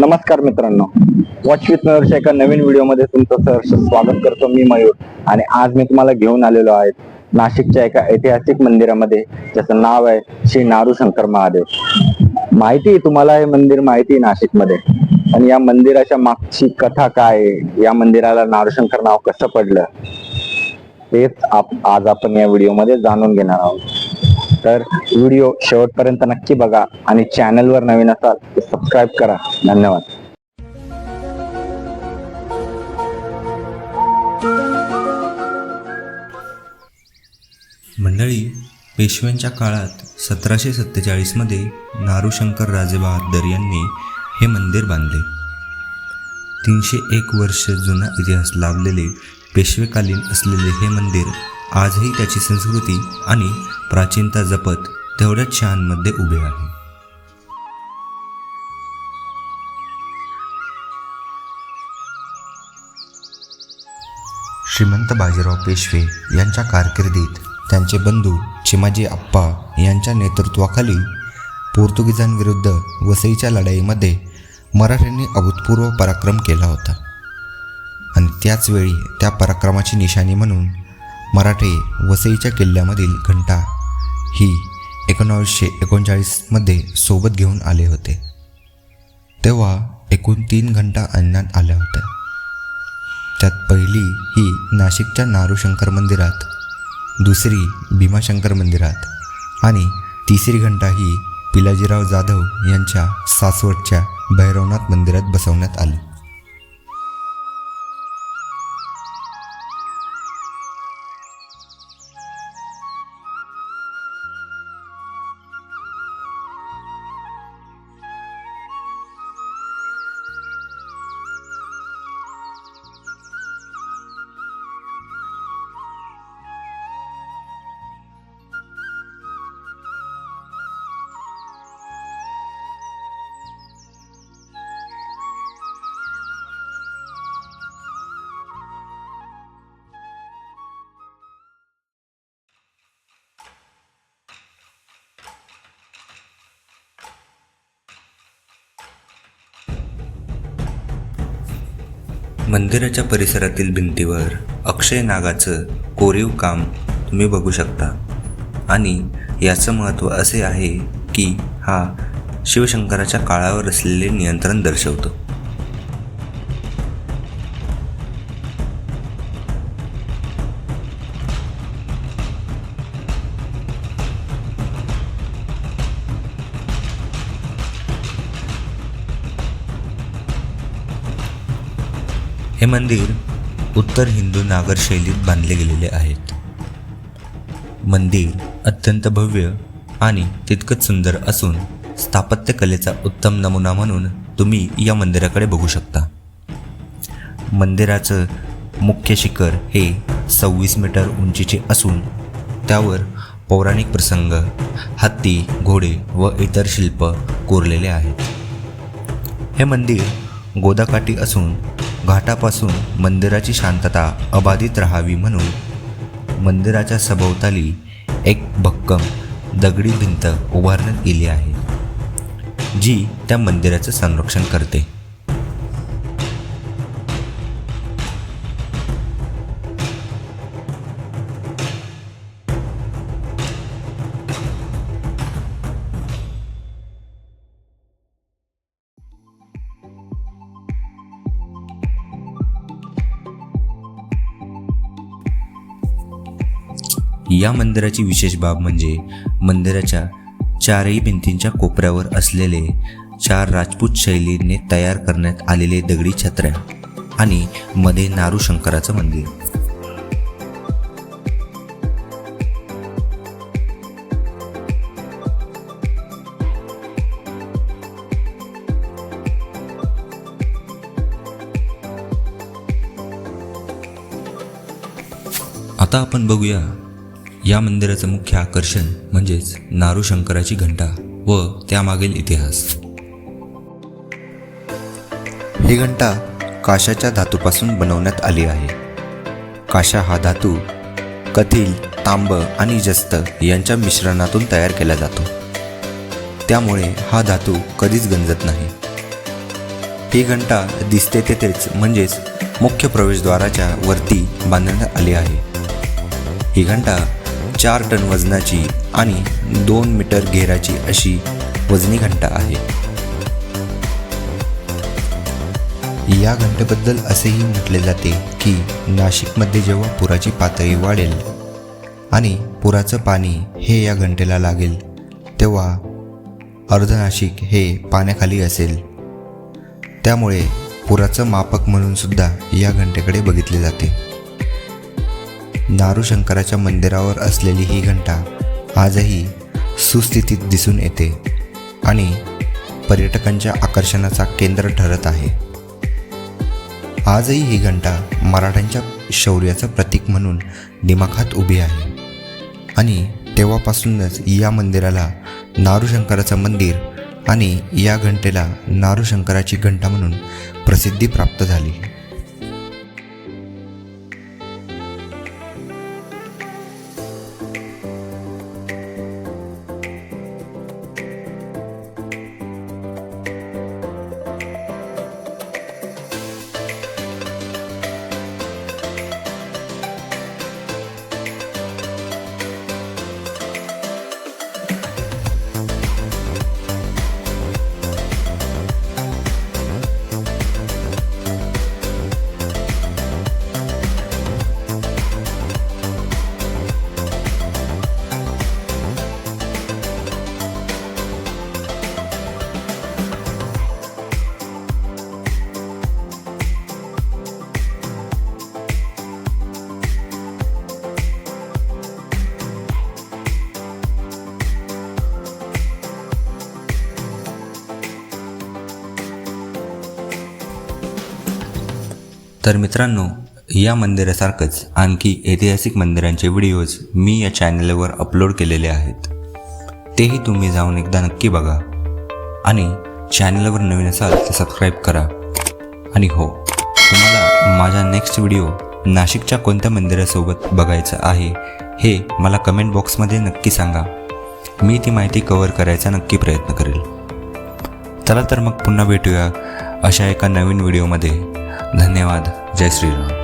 नमस्कार मित्रांनो. Watch with मयूरच्या एका नवीन व्हिडिओमध्ये तुमचं सहर्ष स्वागत करतो मी मयूर. आणि आज मी तुम्हाला घेऊन आलेलो आहे नाशिकच्या एका ऐतिहासिक मंदिरामध्ये ज्याचं नाव आहे श्री नारू शंकर महादेव. माहिती तुम्हाला हे मंदिर माहिती आहे नाशिकमध्ये. आणि या मंदिराच्या मागची कथा काय आहे? या मंदिराला नारूशंकर नाव कसं पडलं? तेच आप आज आपण या व्हिडिओमध्ये जाणून घेणार आहोत. तर व्हिडिओ शेवटपर्यंत नक्की बघा आणि चॅनलवर नवीन असाल तर सबस्क्राईब करा. धन्यवाद. मंडळी पेशव्यांच्या काळात सतराशे सत्तेचाळीसमध्ये नारूशंकर राजे बहादर यांनी हे मंदिर बांधले. तीनशे एक वर्ष जुना इतिहास लाभलेले पेशवेकालीन असलेले हे मंदिर आजही त्याची संस्कृती आणि प्राचीनता जपत तेवढ्याच शहांमध्ये उभे आहे. श्रीमंत बाजीराव पेशवे यांच्या कारकिर्दीत त्यांचे बंधू चिमाजी आप्पा यांच्या नेतृत्वाखाली पोर्तुगीजांविरुद्ध वसईच्या लढाईमध्ये मराठ्यांनी अभूतपूर्व पराक्रम केला होता. आणि त्याचवेळी त्या पराक्रमाची निशाणी म्हणून मराठे वसईच्या किल्ल्यामधील घंटा ही एकोणावीसशे एकोणचाळीसमध्ये सोबत घेऊन आले होते. तेव्हा एकूण तीन घंटा आणण्यात आल्या होत्या. त्यात पहिली ही नाशिकच्या नारूशंकर मंदिरात दुसरी भीमाशंकर मंदिरात आणि तिसरी घंटा ही पिलाजीराव जाधव यांच्या सासवडच्या भैरवनाथ मंदिरात बसवण्यात आली. मंदिराच्या परिसरातील भिंतीवर अक्षय नागाचं कोरीव काम तुम्ही बघू शकता. आणि याचं महत्त्व असे आहे की हा शिवशंकराच्या काळावर असलेले नियंत्रण दर्शवतो. हे मंदिर उत्तर हिंदू नागर शैलीत बांधले गेलेले आहेत. मंदिर अत्यंत भव्य आणि तितकंच सुंदर असून स्थापत्यकलेचा उत्तम नमुना म्हणून तुम्ही या मंदिराकडे बघू शकता. मंदिराचं मुख्य शिखर हे सव्वीस मीटर उंचीचे असून त्यावर पौराणिक प्रसंग हत्ती घोडे व इतर शिल्प कोरलेले आहेत. हे मंदिर गोदाकाठी असून घाटापासून मंदिराची शांतता अबाधित राहावी म्हणून मंदिराच्या सभोवताली एक भक्कम दगडी भिंत उभारण्यात गेली आहे जी त्या मंदिराचं संरक्षण करते. या मंदिराची विशेष बाब म्हणजे मंदिराच्या चारही भिंतींच्या कोपऱ्यावर असलेले चार राजपूत शैलीने तयार करण्यात आलेले दगडी छत्र्या आणि मध्ये नारू शंकराचं मंदिर. आता आपण बघूया या मंदिराचं मुख्य आकर्षण म्हणजेच नारू शंकराची घंटा व त्यामागील इतिहास. ही घंटा काशाच्या धातूपासून बनवण्यात आली आहे. काशा हा धातू कथील तांब आणि जस्त यांच्या मिश्रणातून तयार केला जातो. त्यामुळे हा धातू कधीच गंजत नाही. ही घंटा दिसते तेथेच म्हणजेच मुख्य प्रवेशद्वाराच्या वरती बांधण्यात आली आहे. ही घंटा चार टन वजनाची आणि दोन मीटर घेराची अशी वजनी घंटा आहे. या घंटेबद्दल असेही म्हटले जाते की नाशिकमध्ये जेव्हा पुराची पातळी वाढेल आणि पुराचं पाणी हे या घंटेला लागेल तेव्हा अर्धनाशिक हे पाण्याखाली असेल. त्यामुळे पुराचं मापक म्हणून सुद्धा या घंटेकडे बघितले जाते. नारू शंकराच्या मंदिरावर असलेली ही घंटा आजही सुस्थितीत दिसून येते आणि पर्यटकांच्या आकर्षणाचा केंद्र ठरत आहे. आजही ही घंटा मराठ्यांच्या शौर्याचं प्रतीक म्हणून दिमाखात उभी आहे. आणि तेव्हापासूनच या मंदिराला नारूशंकराचं मंदिर आणि या घंटेला नारूशंकराची घंटा म्हणून प्रसिद्धी प्राप्त झाली. तर मित्रांनो या मंदिरासारखंच आणखी ऐतिहासिक मंदिरांचे व्हिडिओज मी या चॅनलवर अपलोड केलेले आहेत. तेही तुम्ही जाऊन एकदा नक्की बघा. आणि चॅनलवर नवीन असाल तर सबस्क्राईब करा. आणि हो तुम्हाला माझा नेक्स्ट व्हिडिओ नाशिकच्या कोणत्या मंदिरासोबत बघायचं आहे हे मला कमेंट बॉक्समध्ये नक्की सांगा. मी ती माहिती कवर करायचा नक्की प्रयत्न करेल. चला तर मग पुन्हा भेटूया अशा एका नवीन व्हिडिओमध्ये धन्यवाद. जय श्रीराम.